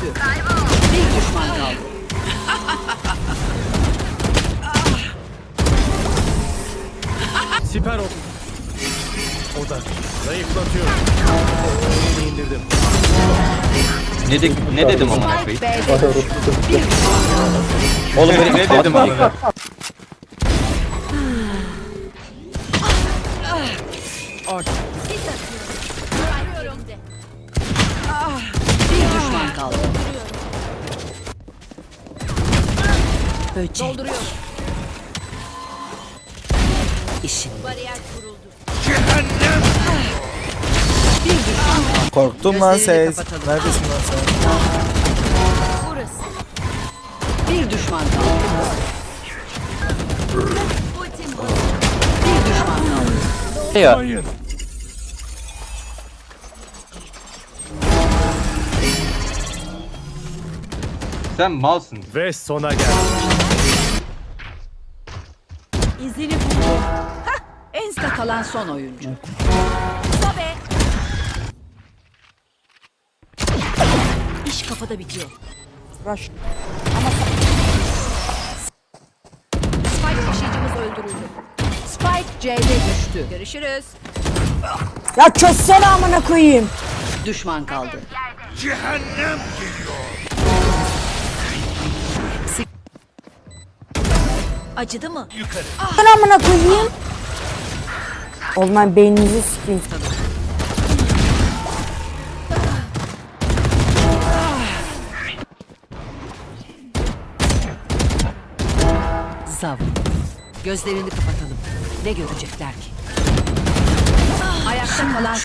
düştü. Bir düşman kaldı. Siper oldu. O da zayıflatıyorum. Onu indirdim. Ne, de, ne dedim amına koyayım? Oğlum ne, ne dedim amına Artık. Böcek. İşin. Bariyer kuruldu. Bir düşman. Korktum lan ses. Neredesin lan sen? Burası. Bir düşman kaldı. Bir düşman kaldı. Ya. Sen malsın. Ve sona geldi. izini buldu. Ensta kalan son oyuncu. Sobe. İş kafada bitiyor. Rush. Spike taşıyıcımız öldürüldü. Spike C'de düştü. Görüşürüz. Ya çözsene amına koyayım. Düşman kaldı. Acıdı mı? Ben amına koyayım. Oğlum ben beyninizi sikeyim. Zav. Gözlerini kapatalım. Ne görecekler ki? Ayakta kalan